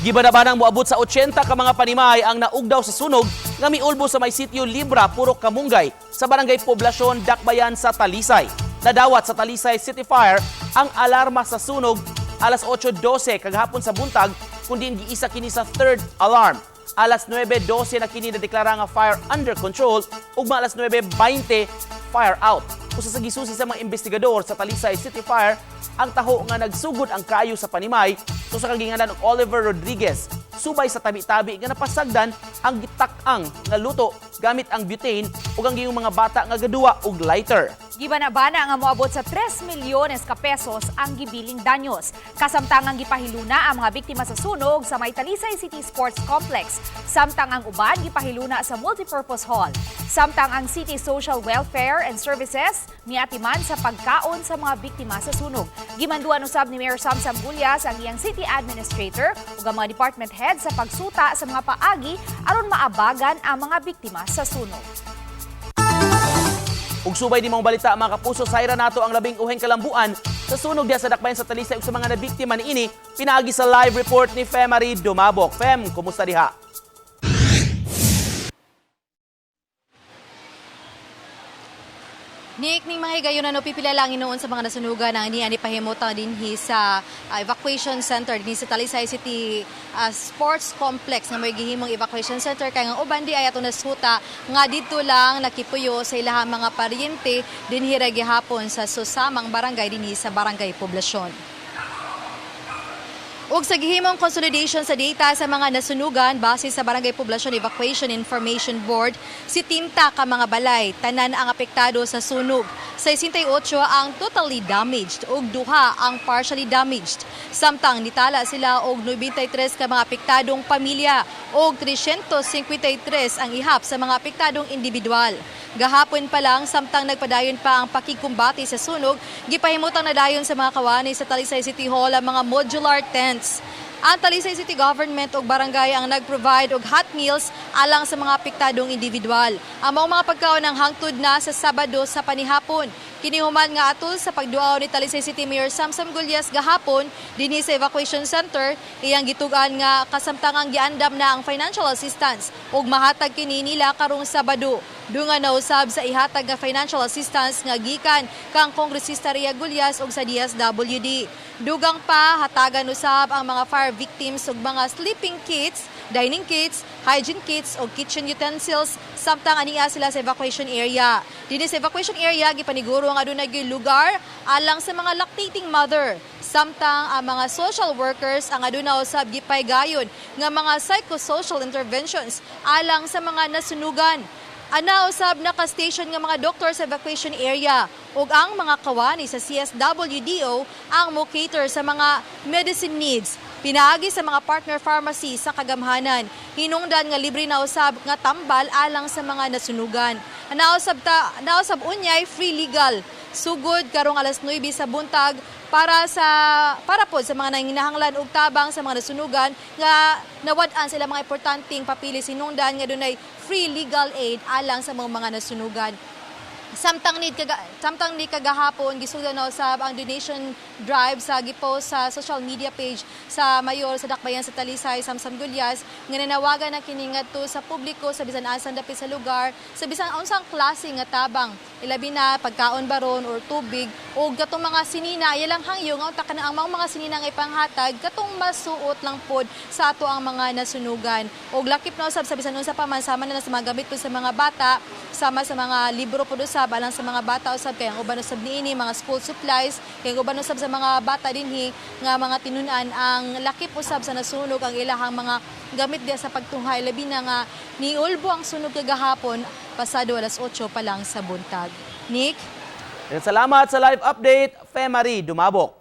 Gibanabanang moabot sa 80 ka mga panimay ang naugdaw sa sunog nga miulbo sa may sitio Libra, Purok Kamunggay sa barangay Poblasyon, Dakbayan sa Talisay. Nadawat sa Talisay City Fire ang alarma sa sunog alas 8.12 kagahapon sa buntag kundi giisa kini sa third alarm. Alas 9.12 na kini nadeklara nga fire under control ug alas 9.20 fire out. Usa sa gisusi sa mga investigador sa Talisay City Fire ang taho nga nagsugod ang kayo sa panimay so sa kaginganan og Oliver Rodriguez subay sa tabi-tabi nga napasagdan ang gitak-ang nga luto gamit ang butane ug ang giyong mga bata nga gaduwa og lighter. Gibana-bana nga moabot sa 3 milyones ka pesos ang gibiling danyos. Kasamtangang gipahiluna ang mga biktima sa sunog sa May Talisay City Sports Complex. Samtang ang uban gipahiluna sa multipurpose hall. Samtang ang City Social Welfare and Services miatiman sa pagkaon sa mga biktima sa sunog. Gimanduan usab ni Mayor Sam Sambulias ang iyang city administrator ug ang mga department head sa pagsuta sa mga paagi aron maabagan ang mga biktima sa sunog. Ug subay di mga balita mga kapuso sayra nato ang labing uheng kalambuan sa sunog diya sa dakbayan sa Talisay ug sa mga nabiktima niini pinaagi sa live report ni Femary Dumabok. Fem, kumusta diha? Nick, ning mga higayon na no, pipila lang inoon sa mga nasunugan ng niya ni pahimutan din hi sa ah, evacuation center din sa Talisay City ah, Sports Complex nga may gihimong evacuation center kay nga uban di ay ato nasuta nga dito lang nakipuyo sa ilahang mga paryente din hira gihapon sa susamang barangay dinhi sa Barangay Poblasyon. Ug sa gihimong consolidation sa data sa mga nasunugan base sa Barangay Poblasyon Evacuation Information Board, si Tinta ka mga balay tanan ang apektado sa sunog. 68 ang totally damaged ug duha ang partially damaged. Samtang nitala sila og 93 ka mga apektadong pamilya ug 353 ang ihap sa mga apektadong individual. Gahapon pa lang, samtang nagpadayon pa ang pakikumbati sa sunog, gipahimutang na dayon sa mga kawani sa Talisay City Hall ang mga modular tents. Ang Talisay City Government ug barangay ang nag-provide og hot meals alang sa mga apektadong individual. Ang mga pagkaon ng hangtod na sa Sabado sa panihapon. Kinihuman nga atul sa pagduaw ni Talisay City Mayor Samsam Gulyas gahapon dinhi sa evacuation center iyang gitugan nga kasamtangang giandam na ang financial assistance ug mahatag kini nila karong Sabado. Dunga na usab sa ihatag nga financial assistance nga gikan kang Kongresista Ria Gulyas ug sa DSWD. Dugang pa hatagan usab ang mga fire victims ug mga sleeping kits, dining kits, hygiene kits ug kitchen utensils samtang aniya sila sa evacuation area. Dinhi sa evacuation area gipaniguro nga adunay lugar alang sa mga lactating mother. Samtang ang mga social workers ang aduna usab gipay gayon nga mga psychosocial interventions alang sa mga nasunugan. Ana usab naka-station nga mga doktor sa evacuation area ug ang mga kawani sa CSWDO ang mo cater sa mga medicine needs. Pinaagi sa mga partner pharmacy sa kagamhanan. Hinungdan nga libre na usab nga tambal alang sa mga nasunugan. Nausab ta nausab unyay free legal. Sugod karong alas 9 sa buntag para sa para po sa mga nanginahanglan og tabang sa mga nasunugan nga nawad-an sila mga importanteng papili sinungdan nga dunay free legal aid alang sa mga mga nasunugan. Samtang ni kaga, samtang ni kagahapon gisudan na usab ang donation drive sa gipost sa social media page sa mayor sa Dakbayan sa Talisay Samsam Gulyas. Nga nanawagan na kini ngadto sa publiko sa bisan asan dapit sa lugar sa bisan unsang klase nga tabang. Ilabi na pagkaon baron or tubig o katong mga sinina ilang hangyo nga unta ang mga, mga sinina nga ipanghatag katong masuot lang pod sa ato ang mga nasunugan. Og lakip na usab sa bisan unsa pa man sama na sa mga gamit po sa mga bata sama sa mga libro po usab alang sa mga bata usab kay ang uban usab niini mga school supplies kay uban usab sa mga bata dinhi nga mga tinunan ang lakip usab sa nasunog ang ilahang mga gamit diya sa pagtunghay labi na nga niulbo ang sunog kagahapon pasado alas 8 pa lang sa buntag. Nick? Salamat sa live update, Femary Dumabok.